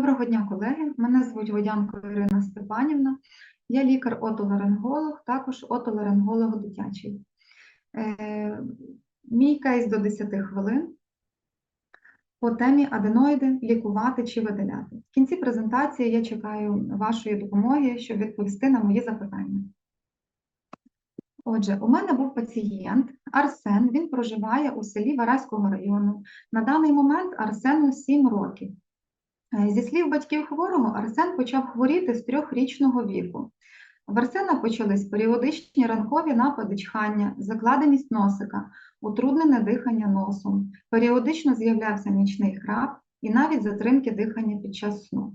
Доброго дня, колеги. Мене звуть Водянко Ірина Степанівна. Я лікар-отоларинголог, також отоларинголог дитячий. Е, Мій кейс до 10 хвилин по темі аденоїди лікувати чи видаляти. В кінці презентації я чекаю вашої допомоги, щоб відповісти на мої запитання. Отже, у мене був пацієнт Арсен. Він проживає у селі Вараського району. На даний момент Арсену 7 років. Е, Зі слів батьків хворого, Арсен почав хворіти з трьохрічного віку. В Арсена почались періодичні ранкові напади чхання, закладеність носика, утруднене дихання носом, періодично з'являвся нічний храп і навіть затримки дихання під час сну.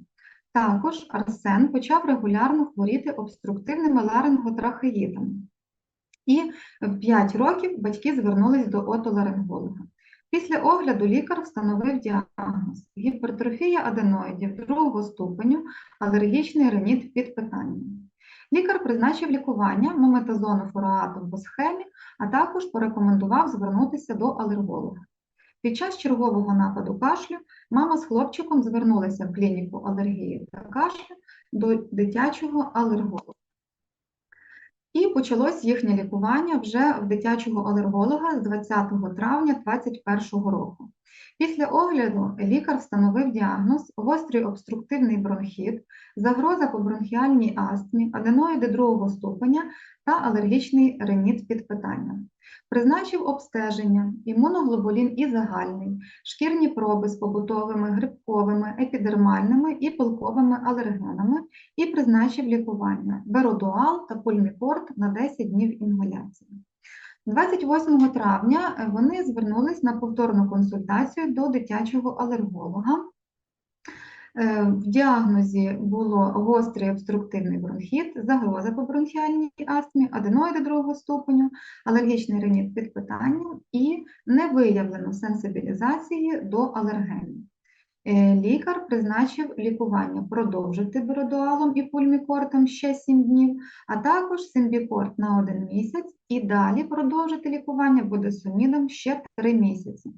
Також Арсен почав регулярно хворіти обструктивними ларинготрахеїтами. І в 5 років батьки звернулись до отоларинголога. Після огляду лікар встановив діагноз гіпертрофія аденоїдів другого ступеню, алергічний реніт під питанням. Лікар призначив лікування мометазону фуроатом по схемі, а також порекомендував звернутися до алерголога. Під час чергового нападу кашлю мама з хлопчиком звернулася в клініку алергії та кашлю до дитячого алерголога. Почалось їхнє лікування вже в дитячого алерголога з 20 травня 2021 року. Після огляду лікар встановив діагноз гострий обструктивний бронхіт, загроза по бронхіальній астмі, аденоїди другого ступеня та алергічний реніт під питанням. Призначив обстеження, імуноглобулін і загальний, шкірні проби з побутовими, грибковими, епідермальними і пилковими алергенами і призначив лікування беродуал та пульмікорт на 10 днів інгаляції. 28 травня вони звернулись на повторну консультацію до дитячого алерголога. Е, В діагнозі було гострий обструктивний бронхіт, загроза по бронхіальній астмі, аденоїди другого ступеню, алергічний реніт під питанням і не виявлено сенсибілізації до алергенів. Е, Лікар призначив лікування продовжити беродуалом і пульмікортом ще 7 днів, а також симбікорт на 1 місяць і далі продовжити лікування будесонідом ще 3 місяці.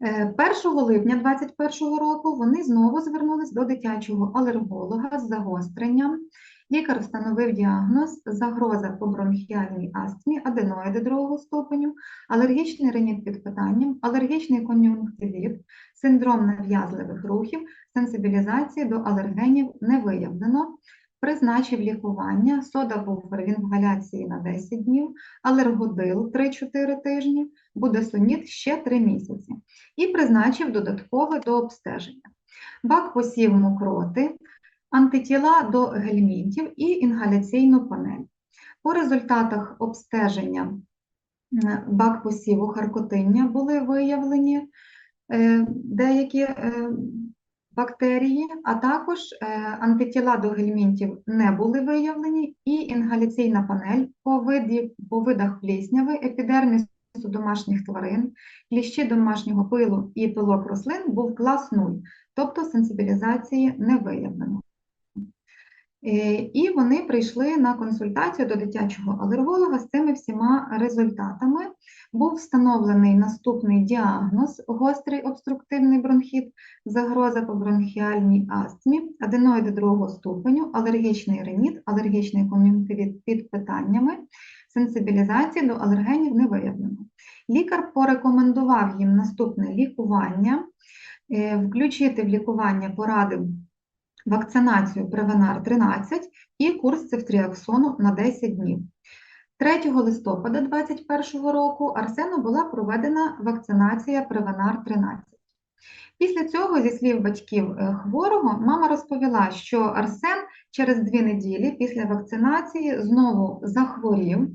Е, 1 липня 2021 року вони знову звернулись до дитячого алерголога з загостренням. Лікар встановив діагноз загроза по бронхіальній астмі, аденоїди другого ступеню, алергічний реніт під питанням, алергічний кон'юнктивіт, синдром нав'язливих рухів, сенсибілізації до алергенів не виявлено. Призначив лікування, содабуфер в інгаляції на 10 днів, алергодил 3-4 тижні, будесоніт ще 3 місяці. І призначив додаткове до обстеження. Бак посів мокроти, антитіла до гельмінтів і інгаляційну панель. По результатах обстеження бак посіву харкотиння були виявлені е, деякі е, бактерії, а також антитіла до гельмінтів не були виявлені, і інгаляційна панель по, виді, по видах плісняви, епідермісу домашніх тварин, кліщі домашнього пилу і пилок рослин був клас 0, тобто сенсибілізації не виявлено. Е, І вони прийшли на консультацію до дитячого алерголога з цими всіма результатами. Був встановлений наступний діагноз гострий обструктивний бронхіт, загроза по бронхіальній астмі, аденоїди другого ступеню, алергічний реніт, алергічний кон'юнктивіт під питаннями, сенсибілізації до алергенів не виявлено. Лікар порекомендував їм наступне лікування, е, включити в лікування порадив вакцинацію Превенар 13 і курс цефтріаксону на 10 днів. 3 листопада 2021 року Арсену була проведена вакцинація Превенар 13. Після цього, зі слів батьків е, хворого, мама розповіла, що Арсен через дві неділі після вакцинації знову захворів,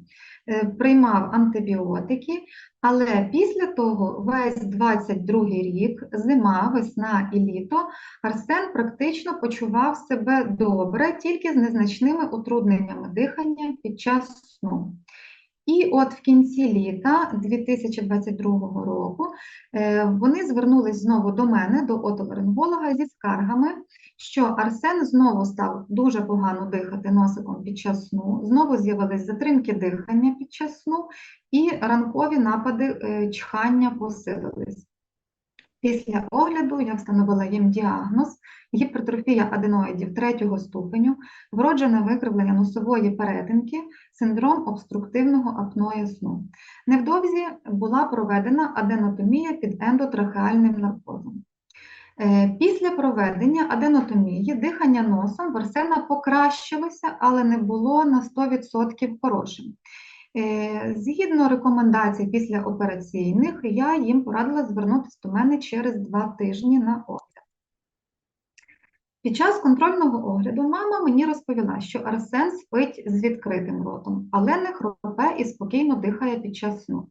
приймав антибіотики, але після того весь 22 рік, зима, весна і літо, Арсен практично почував себе добре, тільки з незначними утрудненнями дихання під час сну. І от в кінці літа 2022 року е, вони звернулись знову до мене, до отоларинголога, зі скаргами, що Арсен знову став дуже погано дихати носиком під час сну, знову з'явились затримки дихання під час сну, і ранкові напади е, чхання посилились. Після огляду я встановила їм діагноз гіпертрофія аденоїдів третього ступеню, вроджене викривлення носової перетинки, синдром обструктивного апноє сну. Невдовзі була проведена аденотомія під ендотрахеальним наркозом. Е, Після проведення аденотомії дихання носом в Арсена покращилося, але не було на 100% хорошим. Е, Згідно рекомендацій післяопераційних, я їм порадила звернутися до мене через два тижні на огляд. Під час контрольного огляду мама мені розповіла, що Арсен спить з відкритим ротом, але не хропе і спокійно дихає під час сну.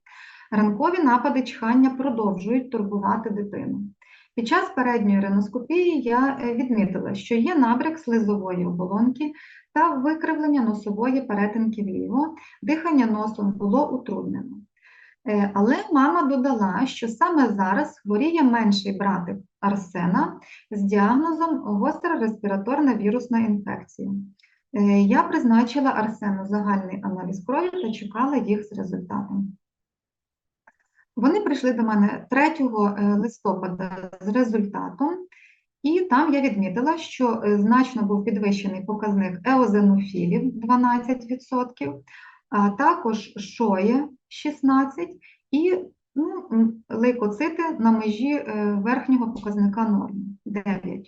Ранкові напади чхання продовжують турбувати дитину. Під час передньої реноскопії я е, відмітила, що є набряк слизової оболонки та викривлення носової перетинки вліво, дихання носом було утруднено. Е, Але мама додала, що саме зараз хворіє менший братик Арсена з діагнозом гостра респіраторна вірусна інфекція. Е, Я призначила Арсену загальний аналіз крові та чекала їх з результатом. Вони прийшли до мене 3 е, листопада з результатом, і там я відмітила, що е, значно був підвищений показник еозенофілів 12%, а також шоє 16% і ну, лейкоцити на межі е, верхнього показника норми 9%.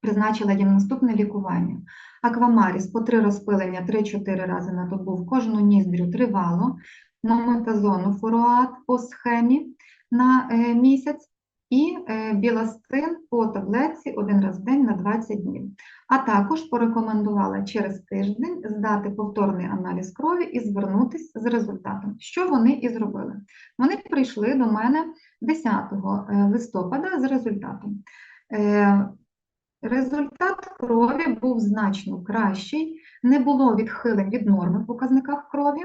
Призначила їм наступне лікування. Аквамаріс по 3 розпилення 3-4 рази на добу в кожну ніздрю тривало, мометазону фуруат по схемі на е, місяць і е, біластин по таблетці один раз в день на 20 днів. А також порекомендувала через тиждень здати повторний аналіз крові і звернутися з результатом. Що вони і зробили? Вони прийшли до мене 10 е, листопада з результатом. Результат крові був значно кращий, не було відхилень від норми в показниках крові.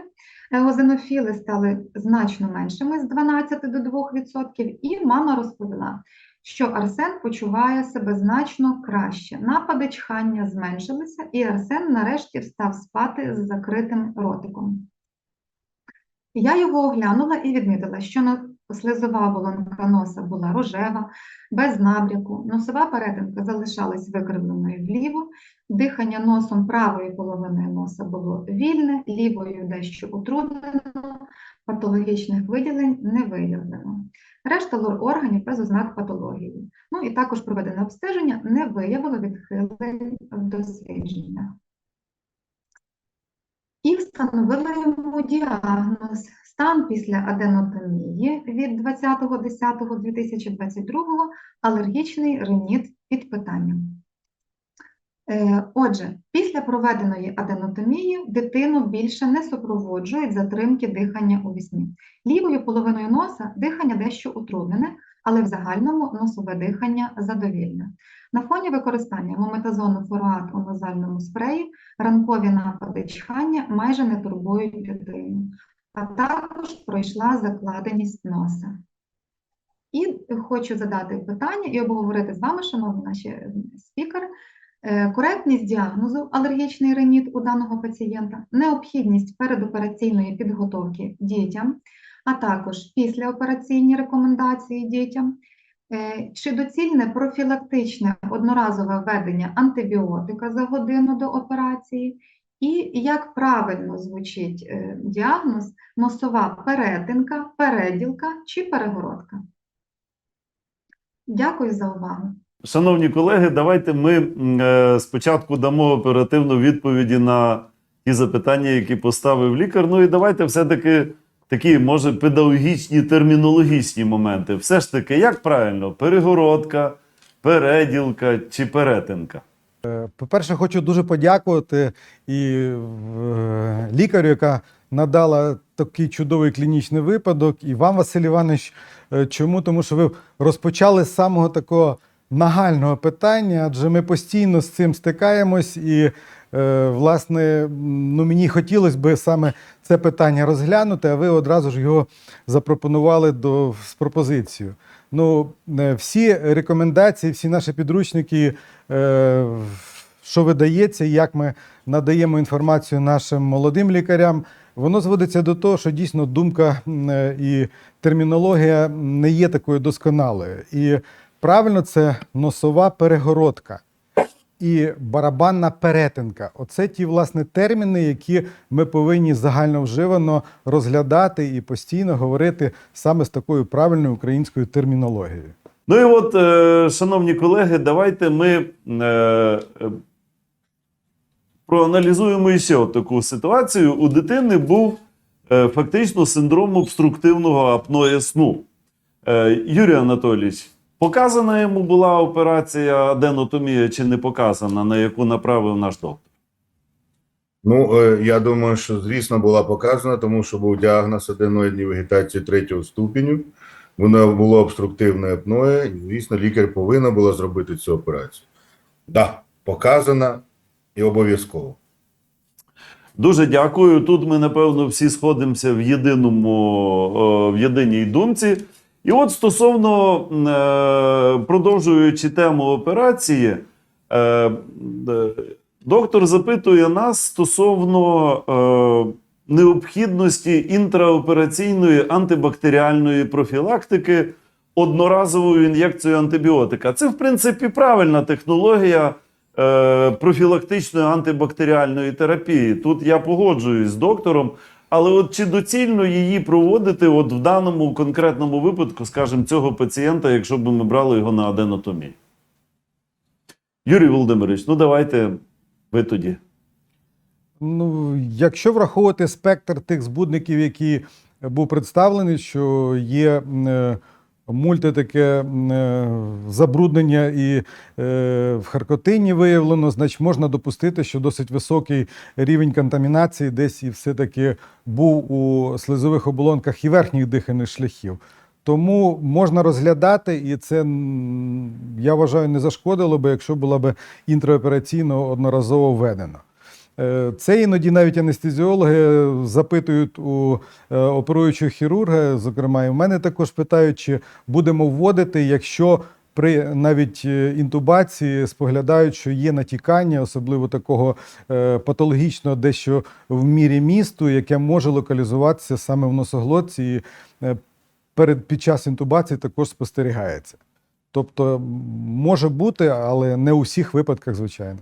Еозенофіли стали значно меншими з 12 до 2%, і мама розповіла, що Арсен почуває себе значно краще. Напади чхання зменшилися, і Арсен нарешті встав спати з закритим ротиком. Я його оглянула і відмітила, що на- слизова оболонка носа була рожева, без набряку, носова перетинка залишалась викривленою вліво, дихання носом правої половини носа було вільне, лівою дещо утруднено, патологічних виділень не виявлено. Решта лор-органів без ознак патології. Ну і також проведене обстеження не виявило відхилень в дослідженнях. І встановила йому діагноз стан після аденотомії від 20.10.2022 алергічний риніт під питанням. Е, Отже, після проведеної аденотомії дитину більше не супроводжують затримки дихання у вісні. Лівою половиною носа дихання дещо утруднене, але в загальному носове дихання задовільне. На фоні використання мометазону фуруат у назальному спреї ранкові напади чхання майже не турбують дитину, а також пройшла закладеність носа. І хочу задати питання і обговорити з вами, шановні наші е, спікери, е, коректність діагнозу алергічний риніт у даного пацієнта, необхідність передопераційної підготовки дітям, а також післяопераційні рекомендації дітям, чи доцільне профілактичне одноразове введення антибіотика за годину до операції, і як правильно звучить е, діагноз носова перетинка, переділка чи перегородка. Дякую за увагу. Шановні колеги, давайте ми е, спочатку дамо оперативну відповіді на ті запитання, які поставив лікар. Ну і давайте все-таки такі, може, педагогічні, термінологічні моменти. Все ж таки, як правильно, перегородка, переділка чи перетинка? По-перше, хочу дуже подякувати і е, лікарю, яка надала такий чудовий клінічний випадок, і вам, Василь Іванович. Е, Чому? Тому що ви розпочали з самого такого нагального питання, адже ми постійно з цим стикаємось, і, е, власне, ну, мені хотілося б саме це питання розглянути, а ви одразу ж його запропонували до, з пропозицією. Ну, е, всі рекомендації, всі наші підручники, е, що видається, як ми надаємо інформацію нашим молодим лікарям, Воно зводиться до того, що дійсно думка е, і термінологія не є такою досконалою. І правильно це носова перегородка і барабанна перетинка. Оце ті власне терміни, які ми повинні загальновживано розглядати і постійно говорити саме з такою правильною українською термінологією. Ну і от, е, шановні колеги, давайте ми е, проаналізуємо ще таку ситуацію. У дитини був е, фактично синдром обструктивного апноє сну. Юрій Анатолійович, показана йому була операція аденотомія чи не показана, на яку направив наш доктор? Ну, е, я думаю, що звісно була показана, тому що був діагноз аденоїдної вегетації третього ступеню. Воно було обструктивне апноє, і, звісно, лікар повинна була зробити цю операцію. Так, да, показана і обов'язково. Дуже дякую. Тут ми, напевно, всі сходимося в єдиному е, в єдиній думці. І от стосовно е, продовжуючи тему операції, е, е, доктор запитує нас стосовно необхідності інтраопераційної антибактеріальної профілактики одноразовою ін'єкцією антибіотика. Це, в принципі, правильна технологія профілактичної антибактеріальної терапії. Тут я погоджуюсь з доктором. Але от чи доцільно її проводити от в даному конкретному випадку, скажімо, цього пацієнта, якщо б ми брали його на аденотомію? Юрій Володимирович, ну давайте ви тоді. Ну, якщо враховувати спектр тих збудників, які був представлений, що є е, мультитаке м, е, забруднення і е, в харкотині виявлено, значить можна допустити, що досить високий рівень контамінації десь і все-таки був у слизових оболонках і верхніх дихальних шляхів. Тому можна розглядати, і це я вважаю не зашкодило би, якщо була би інтраопераційно одноразово введена. Е, Це іноді навіть анестезіологи запитують у е, оперуючого хірурга, зокрема, і в мене також питають, чи будемо вводити, якщо при навіть е, інтубації споглядають, що є натікання, особливо такого патологічного дещо в мірі місту, яке може локалізуватися саме в носоглотці, і перед під час інтубації також спостерігається. Тобто може бути, але не у всіх випадках, звичайно.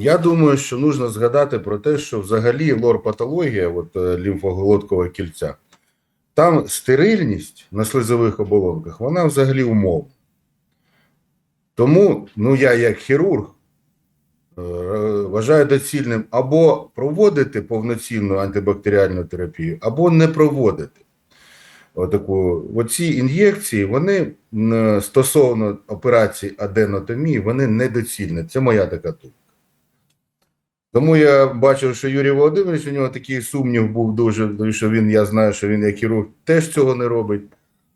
Я думаю, що нужно згадати про те, що взагалі лор-патологія, от е, лімфоголодкового кільця, там стерильність на слизових оболонках, вона взагалі умовна. Тому, ну я як хірург е, вважаю доцільним або проводити повноцінну антибактеріальну терапію, або не проводити. Отаку, оці ін'єкції, вони стосовно операції аденотомії, вони недоцільні. Це моя така думка. Тому я бачив, що Юрій Володимирович, у нього такий сумнів був дуже, що він, я знаю, що він як хірург теж цього не робить.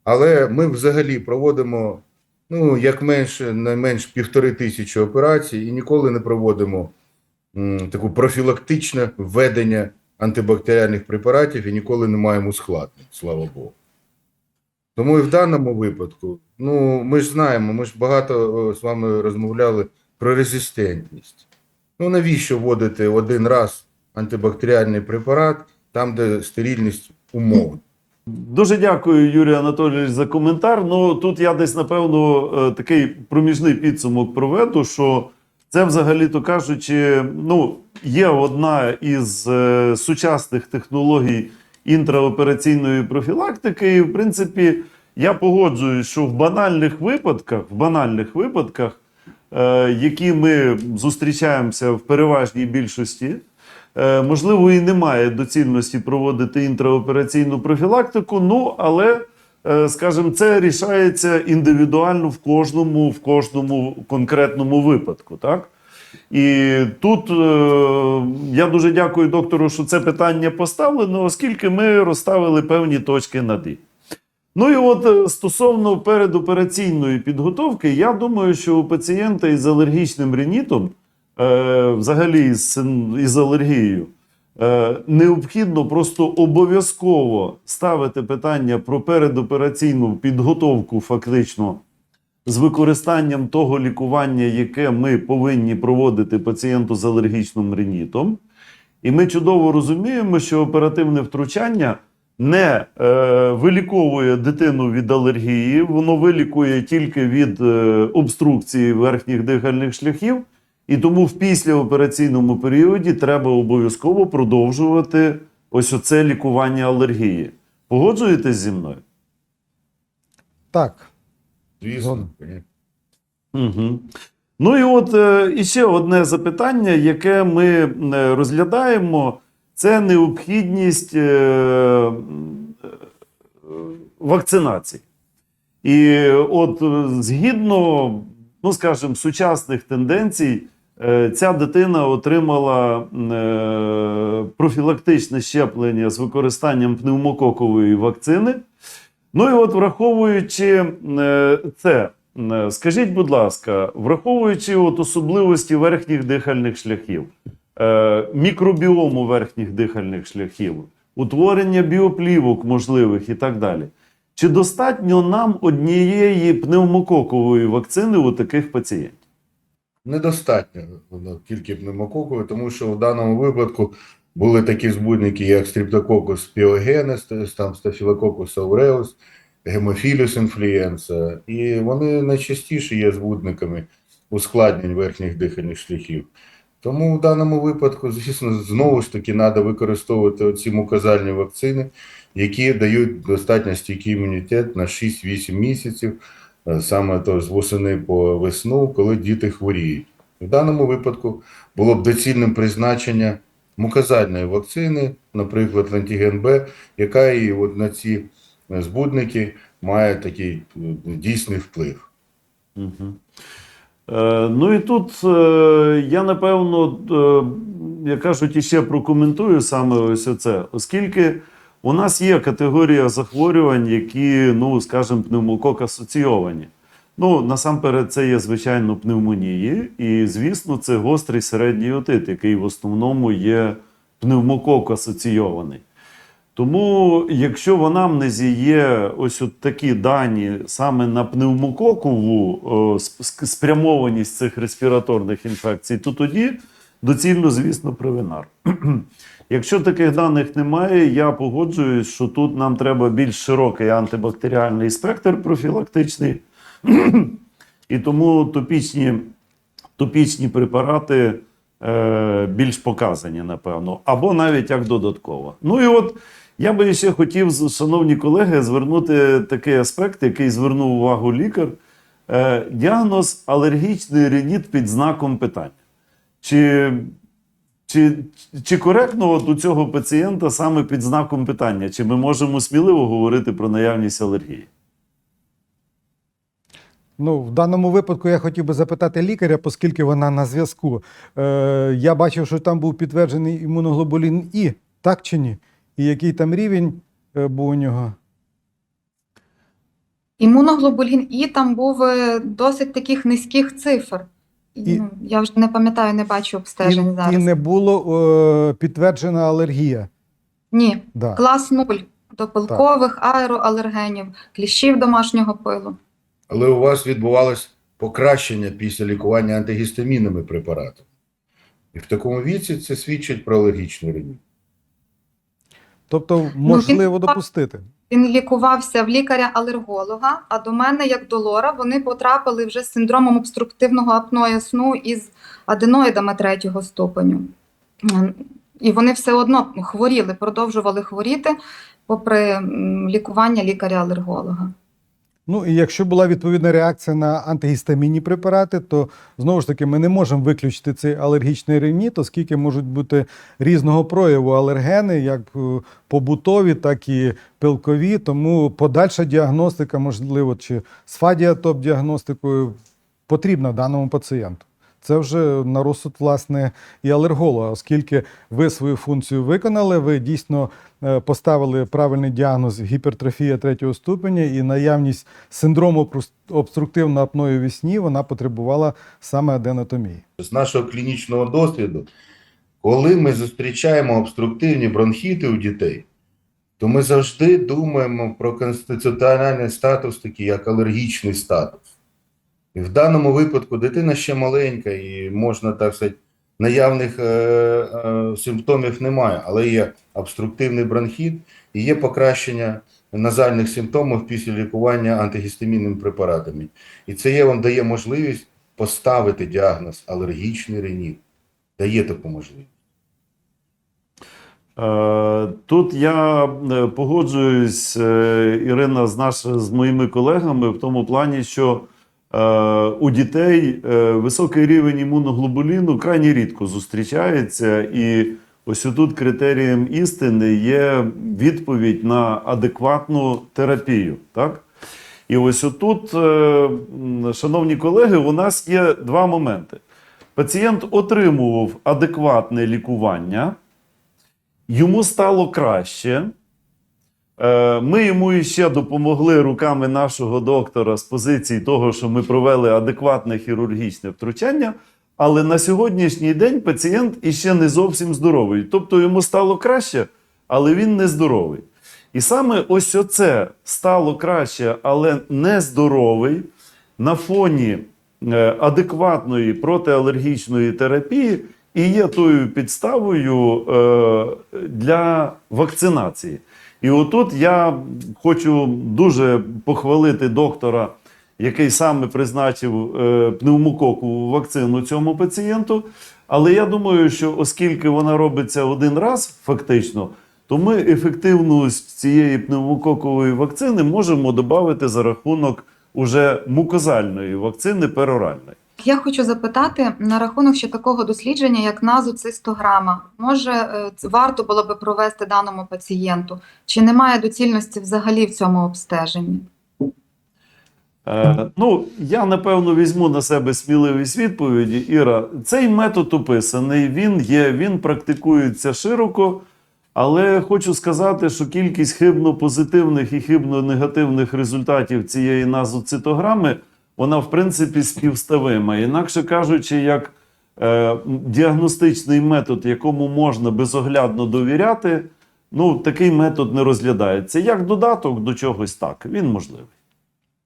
Але ми взагалі проводимо ну, як менше, найменш півтори тисячі операцій і ніколи не проводимо м, таку профілактичне введення антибактеріальних препаратів і ніколи не маємо ускладнень, слава Богу. Тому і в даному випадку, ну, ми ж знаємо, ми ж багато з вами розмовляли про резистентність. Ну, навіщо вводити один раз антибактеріальний препарат там, де стерильність умовна? Дуже дякую, Юрій Анатолійович, за коментар. Ну тут я десь, напевно, е, такий проміжний підсумок проведу, що це, взагалі-то кажучи, ну, є одна із е, сучасних технологій інтраопераційної профілактики. І, в принципі, я погоджуюсь, що в банальних випадках, в банальних випадках, які ми зустрічаємося в переважній більшості, Е, Можливо, і немає доцільності проводити інтраопераційну профілактику, ну але, е, скажімо, це рішається індивідуально в кожному, в кожному конкретному випадку. Так? І тут е, я дуже дякую доктору, що це питання поставлено, оскільки ми розставили певні точки над «і». Ну і от е, стосовно передопераційної підготовки, я думаю, що у пацієнта із алергічним ринітом е, взагалі із, із алергією, е, необхідно просто обов'язково ставити питання про передопераційну підготовку, фактично, з використанням того лікування, яке ми повинні проводити пацієнту з алергічним ринітом. І ми чудово розуміємо, що оперативне втручання не е, виліковує дитину від алергії, воно вилікує тільки від е, обструкції верхніх дихальних шляхів. І тому в післяопераційному періоді треба обов'язково продовжувати ось оце лікування алергії. Погоджуєтесь зі мною? Так. Звісно. Угу. Ну і от е, іще одне запитання, яке ми е, розглядаємо, це необхідність е, вакцинації. І от е, згідно, ну скажімо, сучасних тенденцій, е, ця дитина отримала профілактичне щеплення з використанням пневмококової вакцини. Ну і от враховуючи це, скажіть, будь ласка, враховуючи от особливості верхніх дихальних шляхів, мікробіому верхніх дихальних шляхів, утворення біоплівок можливих і так далі. Чи достатньо нам однієї пневмококової вакцини у таких пацієнтів? Недостатньо тільки пневмококової, тому що в даному випадку були такі збудники, як стриптококус піогенес, там стафілококус ауреус, гемофіліус інфлюенса, і вони найчастіше є збудниками ускладнень верхніх дихальних шляхів. Тому в даному випадку, звісно, знову ж таки треба використовувати оці муказальні вакцини, які дають достатньо стійкий імунітет на 6-8 місяців, е, саме то з восени по весну, коли діти хворіють. В даному випадку було б доцільним призначення муказальної вакцини, наприклад, антиген Б, яка і от на ці е, збудники має такий е, дійсний вплив. Угу. Е, ну і тут е, я напевно, е, як кажуть, іще прокоментую саме ось оце, оскільки у нас є категорія захворювань, які, ну, скажімо, пневмокок асоційовані. Ну, насамперед, це є, звичайно, пневмонії, і, звісно, це гострий середній отит, який в основному є пневмокок асоційований. Тому, якщо в анамнезі є ось от такі дані саме на пневмококову о, спрямованість цих респіраторних інфекцій, то тоді доцільно, звісно, привинар. Якщо таких даних немає, я погоджуюсь, що тут нам треба більш широкий антибактеріальний спектр профілактичний, і тому топічні, топічні препарати е, більш показані, напевно, або навіть як додатково. Ну і от я би ще хотів, шановні колеги, звернути такий аспект, який звернув увагу лікар. Е, діагноз алергічний реніт під знаком питання. Чи, чи, чи коректно от у цього пацієнта саме під знаком питання? Чи ми можемо сміливо говорити про наявність алергії? Ну, в даному випадку я хотів би запитати лікаря, оскільки вона на зв'язку. Е, я бачив, що там був підтверджений імуноглобулін І, так чи ні? І який там рівень е, був у нього? Імуноглобулін І там був е, досить таких низьких цифр. І- Ну, я вже не пам'ятаю, не бачу обстежень І, зараз. і не було е, підтверджена алергія. Ні, Да. клас 0 до пилкових аероалергенів, кліщів домашнього пилу. Але у вас відбувалось покращення після лікування антигістамінними препаратами. І в такому віці це свідчить про алергічний реніт. Тобто можливо він- допустити. Він лікувався в лікаря-алерголога, а до мене, як до лора, вони потрапили вже з синдромом обструктивного апноя сну із аденоїдами третього ступеню. І вони все одно хворіли, продовжували хворіти попри лікування лікаря-алерголога. Ну і якщо була відповідна реакція на антигістамінні препарати, то знову ж таки ми не можемо виключити цей алергічний реніт, оскільки можуть бути різного прояву алергени, як е, побутові, так і пилкові. Тому подальша діагностика, можливо, чи з фадіатоп-діагностикою потрібна даному пацієнту. Це вже на розсуд власне і алерголога, оскільки ви свою функцію виконали, ви дійсно поставили правильний діагноз гіпертрофія третього ступеня і наявність синдрому обструктивного апної вісні вона потребувала саме аденотомії. З нашого клінічного досвіду, коли ми зустрічаємо обструктивні бронхіти у дітей, то ми завжди думаємо про конституціональний статус, такий як алергічний статус. І в даному випадку дитина ще маленька, і можна так сказати, наявних е, е, симптомів немає, але є обструктивний бронхіт і є покращення назальних симптомів після лікування антигістамінними препаратами. І це є, вам дає можливість поставити діагноз алергічний реніт. Дає таку можливість. Е, Тут я е, погоджуюсь, е, Ірина, з, наш, з моїми колегами в тому плані, що у дітей е, високий рівень імуноглобуліну крайні рідко зустрічається, і ось тут критерієм істини є відповідь на адекватну терапію. Так? І ось отут, е, шановні колеги, у нас є два моменти. Пацієнт отримував адекватне лікування. Йому стало краще. Е, Ми йому іще допомогли руками нашого доктора з позиції того, що ми провели адекватне хірургічне втручання. Але на сьогоднішній день пацієнт іще не зовсім здоровий. Тобто йому стало краще, але він не здоровий. І саме ось оце стало краще, але не здоровий на фоні е, адекватної протиалергічної терапії і є тою підставою е, для вакцинації. І отут я хочу дуже похвалити доктора, який саме призначив е, пневмококову вакцину цьому пацієнту. Але я думаю, що оскільки вона робиться один раз, фактично, то ми ефективність цієї пневмококової вакцини можемо додати за рахунок уже мукозальної вакцини пероральної. Я хочу запитати на рахунок ще такого дослідження, як назоцистограма. Може, е, варто було би провести даному пацієнту? Чи немає доцільності взагалі в цьому обстеженні? Е, ну, я напевно візьму на себе сміливість відповіді. Іра, цей метод описаний, він є, він практикується широко, але хочу сказати, що кількість хибно-позитивних і хибно-негативних результатів цієї назоцитограми, вона в принципі співставима. Інакше кажучи, як е, діагностичний метод, якому можна безоглядно довіряти, ну, такий метод не розглядається. Як додаток до чогось так, він можливий.